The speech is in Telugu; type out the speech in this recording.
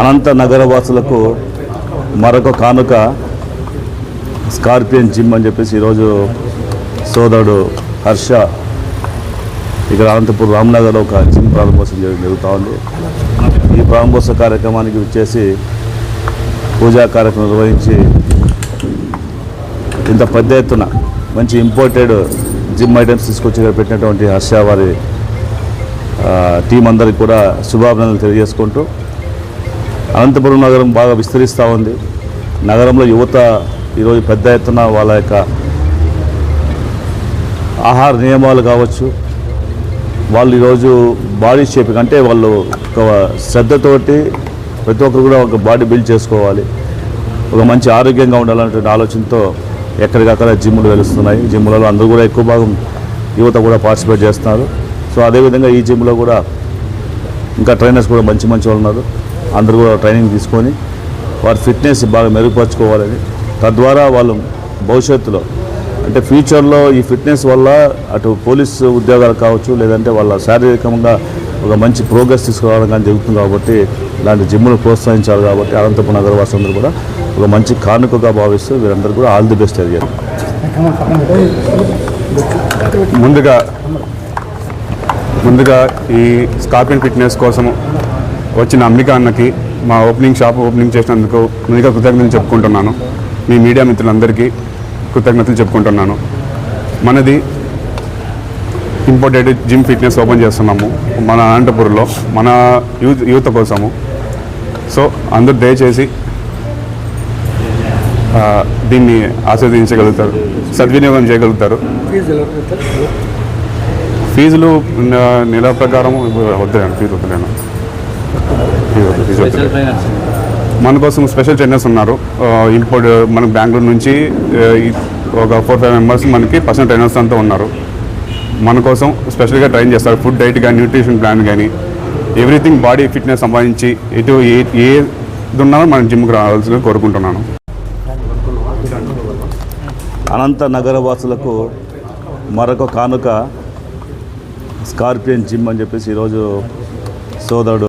అనంత నగరవాసులకు మరొక కానుక స్కార్పియన్ జిమ్ అని చెప్పేసి ఈరోజు సోదరుడు హర్ష ఇక్కడ అనంతపూర్ రామ్నగర్లో ఒక జిమ్ ప్రారంభోత్సవం జరుగుతూ ఉంది. ఈ ప్రారంభోత్సవ కార్యక్రమానికి వచ్చేసి పూజా కార్యక్రమం నిర్వహించి ఇంత పెద్ద ఎత్తున మంచి ఇంపోర్టెడ్ జిమ్ ఐటమ్స్ తీసుకొచ్చి ఇక్కడ పెట్టినటువంటి హర్ష వారి టీం అందరికి కూడా శుభాభినందనలు తెలియజేసుకుంటూ అనంతపురం నగరం బాగా విస్తరిస్తూ ఉంది. నగరంలో యువత ఈరోజు పెద్ద ఎత్తున వాళ్ళ యొక్క ఆహార నియమాలు కావచ్చు వాళ్ళు ఈరోజు బాడీ షేపింగ్ అంటే వాళ్ళు ఒక శ్రద్ధతోటి ప్రతి ఒక్కరు కూడా ఒక బాడీ బిల్డ్ చేసుకోవాలి. ఒక మంచి ఆరోగ్యంగా ఉండాలనేటువంటి ఆలోచనతో ఎక్కడికక్కడ జిమ్లు వెలుస్తున్నాయి. జిమ్లలో అందరూ కూడా ఎక్కువ భాగం యువత కూడా పార్టిసిపేట్ చేస్తున్నారు. సో అదేవిధంగా ఈ జిమ్లో కూడా ఇంకా ట్రైనర్స్ కూడా మంచి మంచి వాళ్ళు ఉన్నారు. అందరూ కూడా ట్రైనింగ్ తీసుకొని వారి ఫిట్నెస్ బాగా మెరుగుపరచుకోవాలని. తద్వారా వాళ్ళు భవిష్యత్తులో అంటే ఫ్యూచర్లో ఈ ఫిట్నెస్ వల్ల అటు పోలీస్ ఉద్యోగాలు కావచ్చు లేదంటే వాళ్ళ శారీరకంగా ఒక మంచి ప్రోగ్రెస్ తీసుకురావడం కానీ జరుగుతుంది కాబట్టి ఇలాంటి జిమ్ను ప్రోత్సహించాలి కాబట్టి అనంతపురం నగరవాసులందరూ కూడా ఒక మంచి కానుకగా భావిస్తూ వీరందరూ కూడా ఆల్ ది బెస్ట్ తెలియజేయాలి ముందుగా ముందుగా ఈ స్కార్పియన్ ఫిట్నెస్ కోసం వచ్చిన అంబిక అన్నకి మా ఓపెనింగ్ షాప్ ఓపెనింగ్ చేసినందుకు ముందుగా కృతజ్ఞతలు చెప్పుకుంటున్నాను. మీ మీడియా మిత్రులందరికీ కృతజ్ఞతలు చెప్పుకుంటున్నాను. మనది ఇంపోర్టెడ్ జిమ్ ఫిట్నెస్ ఓపెన్ చేస్తున్నాము మన అనంతపురంలో మన యూత్ యూత్ కోసము. సో అందరూ దయచేసి దీన్ని ఆస్వాదించగలుగుతారు సద్వినియోగం చేయగలుగుతారు. ఫీజులు నెల ప్రకారం వద్దాను ఫీజు వద్దలేను ఫీజు వద్దు. మన కోసం స్పెషల్ ట్రైనర్స్ ఉన్నారు. ఇంపోర్ట్ మనకు బెంగళూరు నుంచి ఒక ఫోర్ ఫైవ్ మెంబర్స్ మనకి పర్సనల్ ట్రైనర్స్ అంతా ఉన్నారు. మన కోసం స్పెషల్గా ట్రైన్ చేస్తారు. ఫుడ్ డైట్ కానీ న్యూట్రిషన్ ప్లాన్ కానీ ఎవ్రీథింగ్ బాడీ ఫిట్నెస్ సంబంధించి ఎటు ఏ ఏది ఉన్నా మన జిమ్కి రావాల్సిందిగా కోరుకుంటున్నాను. అనంత నగరవాసులకు మరొక కానుక. స్కార్పియన్ జిమ్ అని చెప్పేసి ఈరోజు సోదరుడు